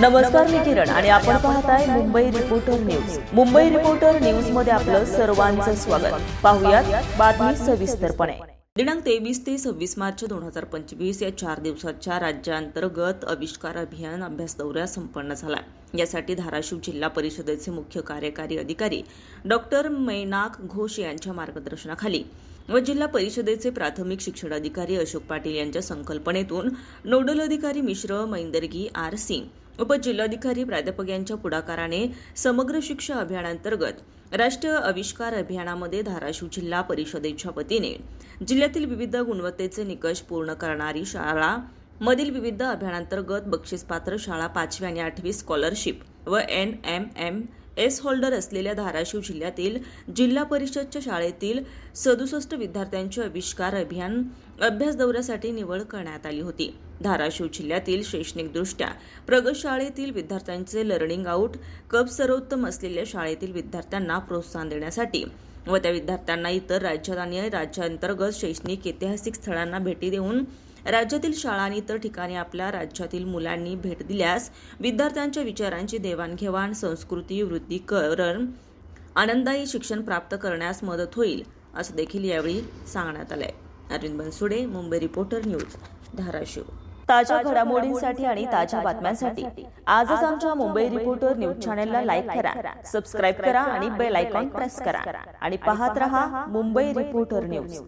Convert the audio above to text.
नमस्कार मी किरण आणि आपण पाहताय Mumbai reporter news Mumbai reporter न्यूजमध्ये आपलं सर्वांचं स्वागत. पाहुयात बातमी सविस्तरपणे. दिनांक तेवीस ते सव्वीस मार्च दोन हजार पंचवीस या चार दिवसाच्या राज्यांतर्गत आविष्कार अभियान अभ्यास दौऱ्या संपन्न झाला. यासाठी धाराशिव जिल्हा परिषदेचे मुख्य कार्यकारी अधिकारी डॉक्टर मैनाक घोष यांच्या मार्गदर्शनाखाली व जिल्हा परिषदेचे प्राथमिक शिक्षण अधिकारी अशोक पाटील यांच्या संकल्पनेतून नोडल अधिकारी मिश्र मैंदर्गी आर सिंग उपजिल्हाधिकारी प्राध्यापक यांच्या पुढाकाराने समग्र शिक्षा अभियानांतर्गत राष्ट्रीय आविष्कार अभियानामध्ये धाराशिव जिल्हा परिषदेच्या वतीने जिल्ह्यातील विविध गुणवत्तेचे निकष पूर्ण करणारी शाळा मधील विविध अभियानांतर्गत बक्षीसपात्र शाळा पाचवी आणि आठवी स्कॉलरशिप व N M M S holder असलेल्या धाराशिव जिल्ह्यातील जिल्हा परिषदच्या शाळेतील सदुसष्ट विद्यार्थ्यांचे आविष्कार अभियान अभ्यास दौऱ्यासाठी निवड करण्यात आली होती. धाराशिव जिल्ह्यातील शैक्षणिकदृष्ट्या प्रगत शाळेतील विद्यार्थ्यांचे लर्निंग आउट कप सर्वोत्तम असलेल्या शाळेतील विद्यार्थ्यांना प्रोत्साहन देण्यासाठी व त्या विद्यार्थ्यांना इतर राज्यात आणि राज्यांतर्गत शैक्षणिक ऐतिहासिक स्थळांना भेटी देऊन राज्यातील शाळा आणि इतर ठिकाणी आपल्या राज्यातील मुलांनी भेट दिल्यास विद्यार्थ्यांच्या विचारांची देवाणघेवाण संस्कृती वृद्धीकरण आनंददायी शिक्षण प्राप्त करण्यास मदत होईल असं देखील यावेळी सांगण्यात आलंय. Arvind Bansude Mumbai reporter news Dharashiv. ताज्या घडामोडींसाठी आणि ताज्या बातम्यांसाठी आजच आमच्या मुंबई रिपोर्टर न्यूज चॅनलला लाईक करा सबस्क्राईब करा आणि बेल आयकॉन प्रेस करा. आणि पाहत रहा मुंबई रिपोर्टर न्यूज.